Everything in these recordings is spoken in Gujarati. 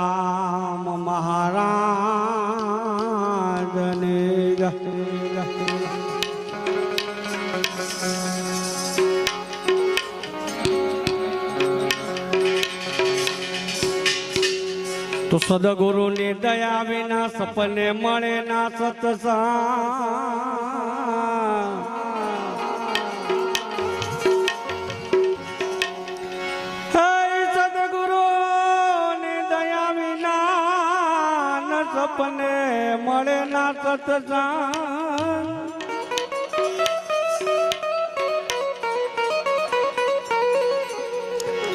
રામ મહારાજને. તો સદગુરુની દયા વિના સપને મળે ના સત્સંગ ના સત્સંગ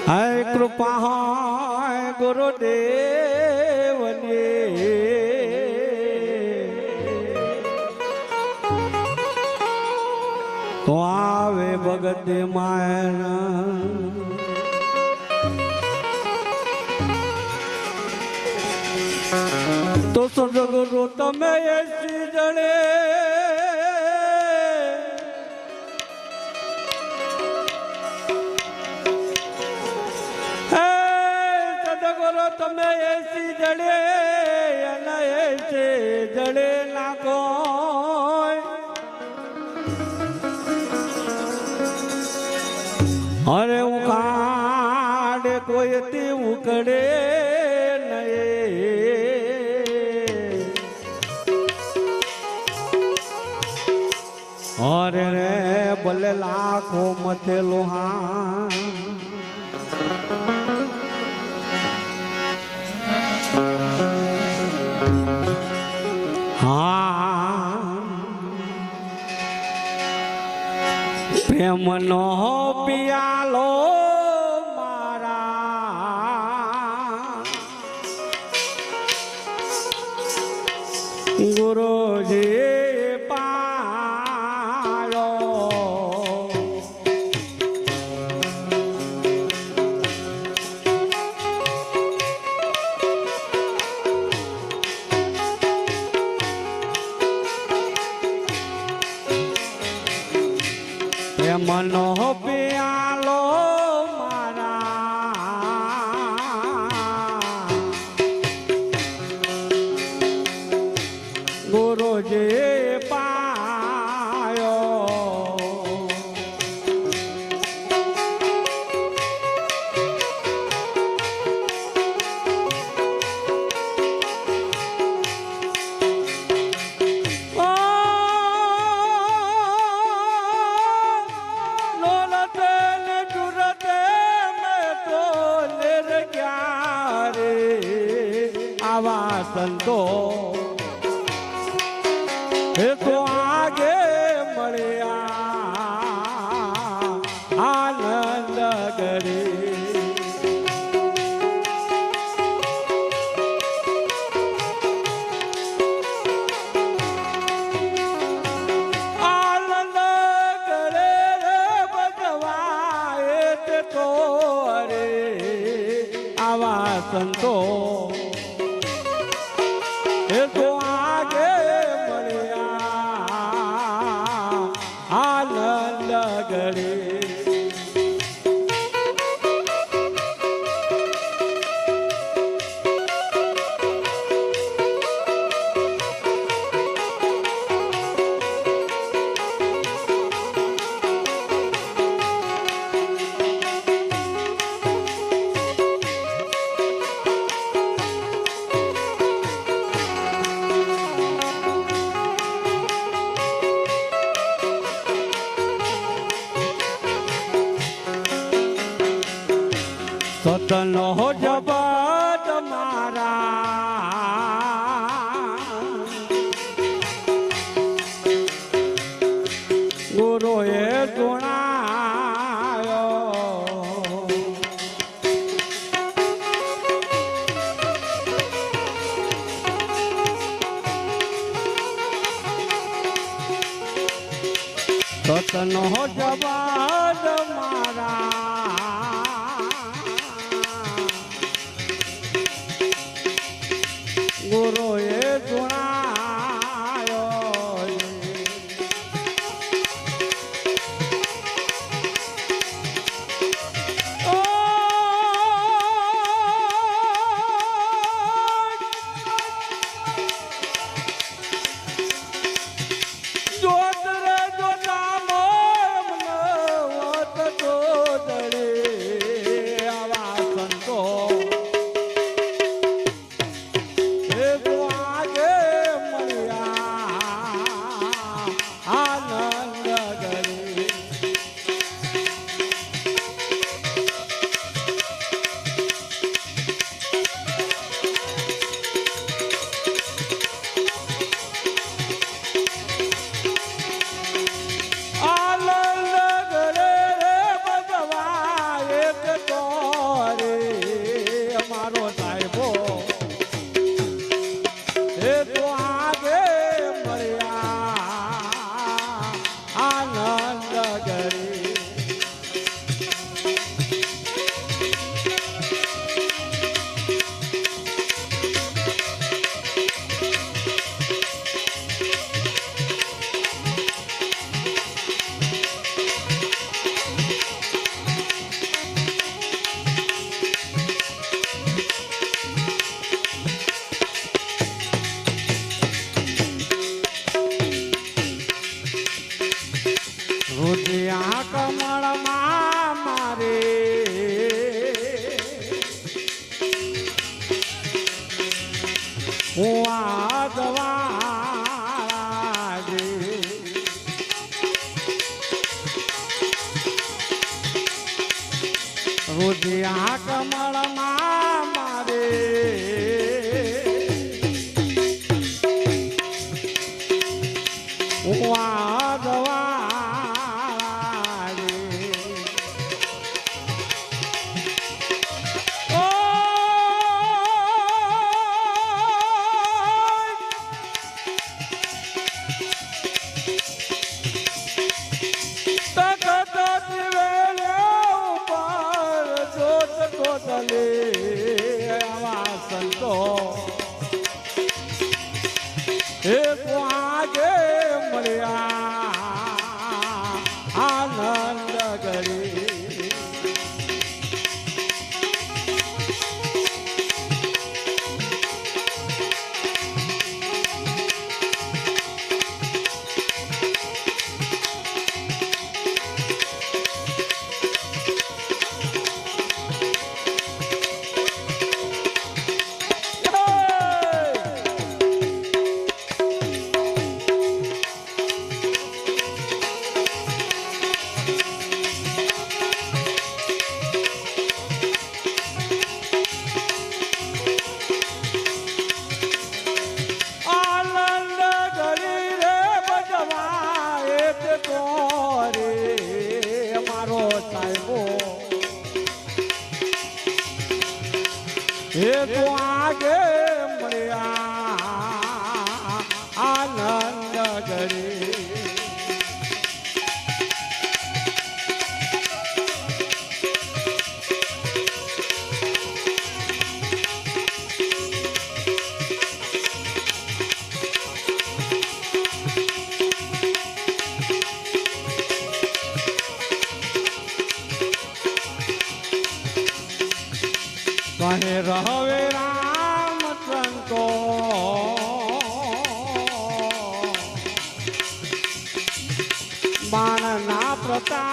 હે કૃપા હોય ગુરુદેવની. તો આવે ભગત માયના તો સદગુરુ તમે એસી જણે સદગુરુ, તમે એસી જણે અને એ જણે નાખો અરે ઉખાડે કોઈ તે ઉકડે ભલે લાખો મથે લોહા હા. પ્રેમનો પિયાલો મારા. ગુરુજી પ્રેમનો આવા આનંદ જબત મારા. ગુરુએ ગુણાયો. સતનો જબત રુધિયા કમળમાં મારે વાદવા આવ્યો એ તું কথা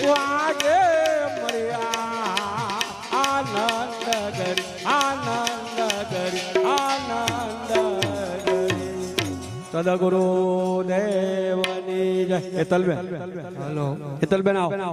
ભાગે મળ્યા. આનંદ ગરી આનંદ ગરી આનંદ સદગુરુ દેવની જય હેતલબેન હેલો હેતલબેન આવો.